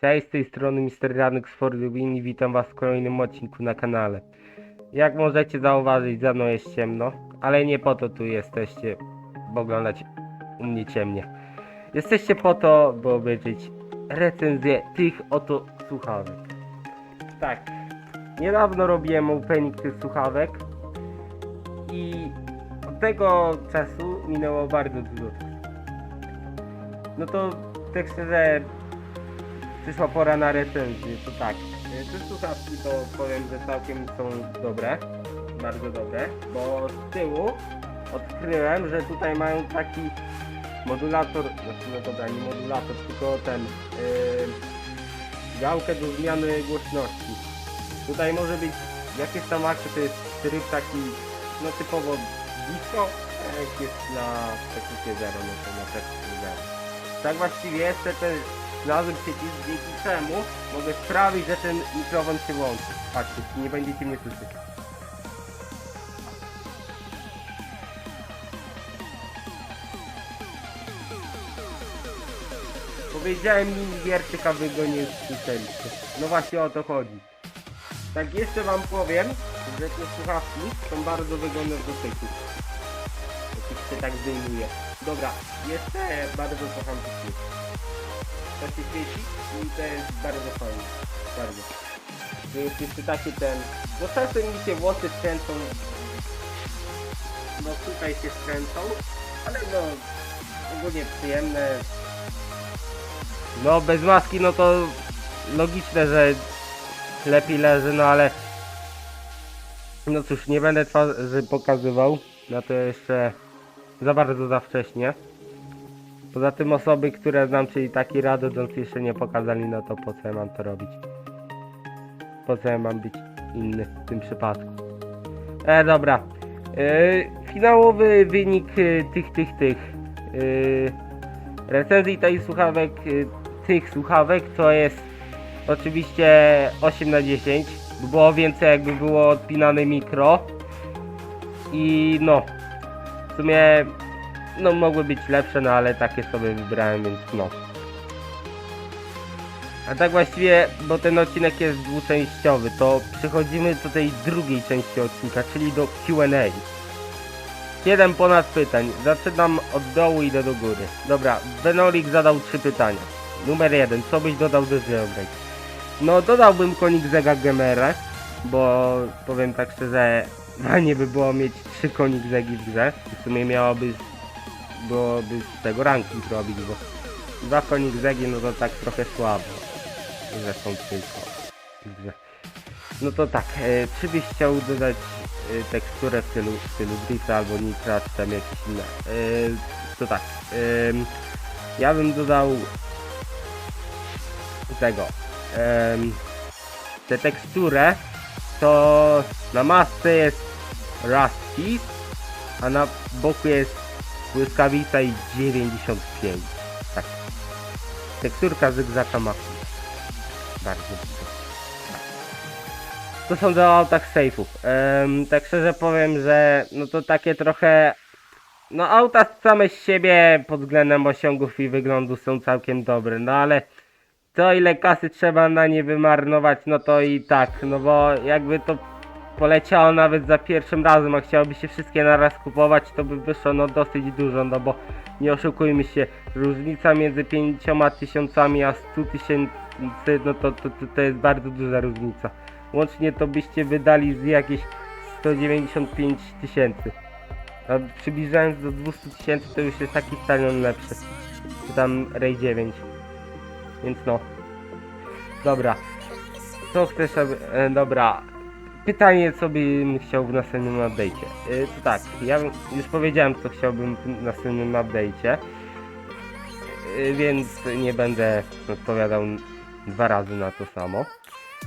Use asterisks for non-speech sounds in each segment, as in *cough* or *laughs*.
Cześć, z tej strony Mr. Ranek z Win i witam was w kolejnym odcinku na kanale. Jak możecie zauważyć, za mną jest ciemno, ale nie po to tu jesteście, bo oglądać u mnie ciemnie. Jesteście po to, by obejrzeć recenzję tych oto słuchawek. Tak, niedawno robiłem opening tych słuchawek i od tego czasu minęło bardzo dużo czasu. No to tak szczerze przyszła pora na recenzję, to tak. y, Te słuchawki to powiem, że całkiem są dobre, bardzo dobre, bo z tyłu odkryłem, że tutaj mają taki modulator, znaczy no dobra, nie modulator, tylko ten, yy, gałkę do zmiany głośności. Tutaj może być jakieś tam akcje, to jest tryb taki, no typowo disco, jak jest na praktycznie zero, no to na praktycznie zero. Tak właściwie jeszcze ten znalazłem przycisk, dzięki czemu mogę sprawić, że ten mikrofon się włączy. Patrzcie, nie będziecie mnie słyszeć. Powiedziałem im wiertyk, a wy go nie słyszeliście. No właśnie o to chodzi. Tak jeszcze wam powiem, że te słuchawki są bardzo wygodne w dotyku. Się tak zdejmuje. Dobra, jeszcze bardzo kocham tych się świeci i to jest bardzo fajne. Bardzo. To jest jeszcze taki ten... No czasem mi się włosy skręcą. No tutaj się skręcą, ale no ogólnie przyjemne. No bez maski no to logiczne, że lepiej leży, no ale no cóż, nie będę twarzy pokazywał, na to jeszcze za bardzo za wcześnie. Poza tym osoby, które znam, czyli taki Radodons jeszcze nie pokazali, no to po co ja mam to robić? Po co ja mam być inny w tym przypadku? E, dobra. E, finałowy wynik e, tych, tych, tych e, recenzji tej słuchawek, e, tych słuchawek to jest oczywiście 8 na 10. By było więcej jakby było odpinane mikro. I no, w sumie no mogły być lepsze, no ale takie sobie wybrałem, więc no. A tak właściwie, bo ten odcinek jest dwuczęściowy, to przechodzimy do tej drugiej części odcinka, czyli do Q&A. 7 ponad pytań. Zaczynam od dołu i idę do góry. Dobra, Benolik zadał trzy pytania. Numer jeden, co byś dodał do Jailbreak? No dodałbym konik Zega Gemera, bo powiem tak szczerze, fajnie by było mieć trzy konik Zegi w grze. W sumie miałoby byłoby z tego ranking robić, bo dwa konik Zegi no to tak trochę słabo. Zresztą tylko. No to tak, e, czy byś chciał dodać e, teksturę w stylu, w stylu Drifta albo Nitra, czy tam jakieś inne? E, to tak, em, ja bym dodał tego, em, tę teksturę, to na masce jest Rusty, a na boku jest błyskawica i 95. Tak. Teksturka zygzaka maku. Bardzo dobrze. To są do autach safe'ów. Em, tak szczerze powiem, że no to takie trochę... No auta same z siebie pod względem osiągów i wyglądu są całkiem dobre, no ale to ile kasy trzeba na nie wymarnować, no to i tak, no bo jakby to poleciało nawet za pierwszym razem, a chciałoby się wszystkie naraz kupować, to by wyszło no dosyć dużo, no bo nie oszukujmy się, różnica między 5 tysiącami a 100 tysięcy, no to, to, to, to jest bardzo duża różnica. Łącznie to byście wydali z jakieś 195 tysięcy. A przybliżając do 200 tysięcy to już jest taki stadion lepszy. Czy tam Ray 9. Więc no. Dobra. Co chcesz, aby... E, dobra. Pytanie, co bym chciał w następnym update'cie. E, to tak, ja już powiedziałem, co chciałbym w następnym update'cie. E, więc nie będę odpowiadał dwa razy na to samo.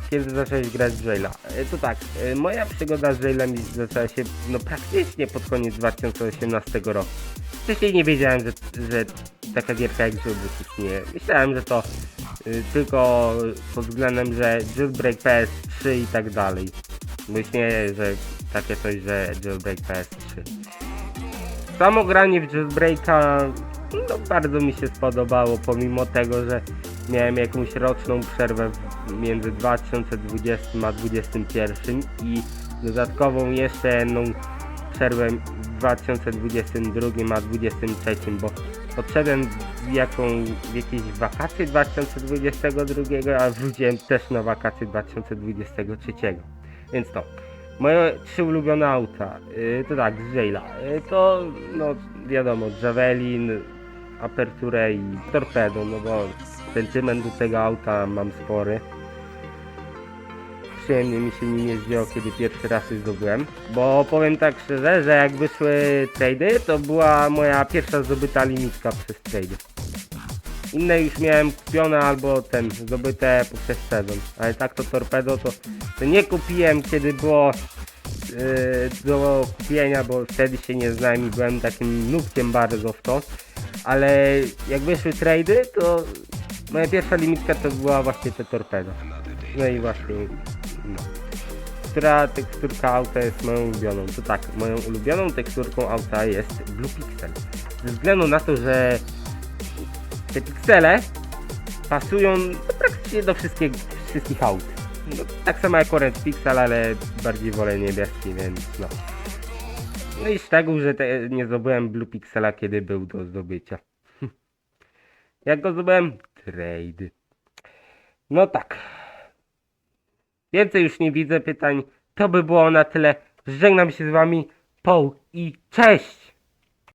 Kiedy zacząłeś grać w Jaila? E, To tak, moja przygoda z Jailem zaczęła się no praktycznie pod koniec 2018 roku. Wcześniej nie wiedziałem, że, że taka gierka jak Jailbreak istnieje. Myślałem, że to y, tylko pod względem, że Jailbreak PS3 i tak dalej. Bo istnieje, że takie coś, że Jailbreak PS3. Samo granie w Jailbreaka no, bardzo mi się spodobało, pomimo tego, że miałem jakąś roczną przerwę między 2020 a 2021 i dodatkową jeszcze jedną przerwę w 2022 a 2023, bo odszedłem jaką, w jakieś wakacje 2022, a wróciłem też na wakacje 2023. Więc to. Moje trzy ulubione auta, yy, to tak, z Jaila. Yy, to, no wiadomo, Javelin, Aperture i Torpedo, no bo sentyment do tego auta mam spory. Przyjemnie mi się nim jeździło, kiedy pierwszy raz je zdobyłem. Bo powiem tak szczerze, że jak wyszły trady, to była moja pierwsza zdobyta limitka przez trady. Inne już miałem kupione albo ten, zdobyte poprzez sezon. Ale tak to torpedo to, to nie kupiłem kiedy było yy, do kupienia, bo wtedy się nie znałem i byłem takim nubkiem bardzo w to. Ale jak wyszły trady, to moja pierwsza limitka to była właśnie te torpedo. No i właśnie, no. Która teksturka auta jest moją ulubioną? To tak, moją ulubioną teksturką auta jest Blue Pixel. Ze względu na to, że te piksele pasują no, praktycznie do wszystkich, wszystkich aut. No, tak samo jak Orange Pixel, ale bardziej wolę niebieski, więc no. No i szczegół, że te, nie zdobyłem Blue Pixela, kiedy był do zdobycia. *laughs* jak go zdobyłem? Trade. No tak. Więcej już nie widzę pytań. To by było na tyle. Żegnam się z wami. Poł i cześć!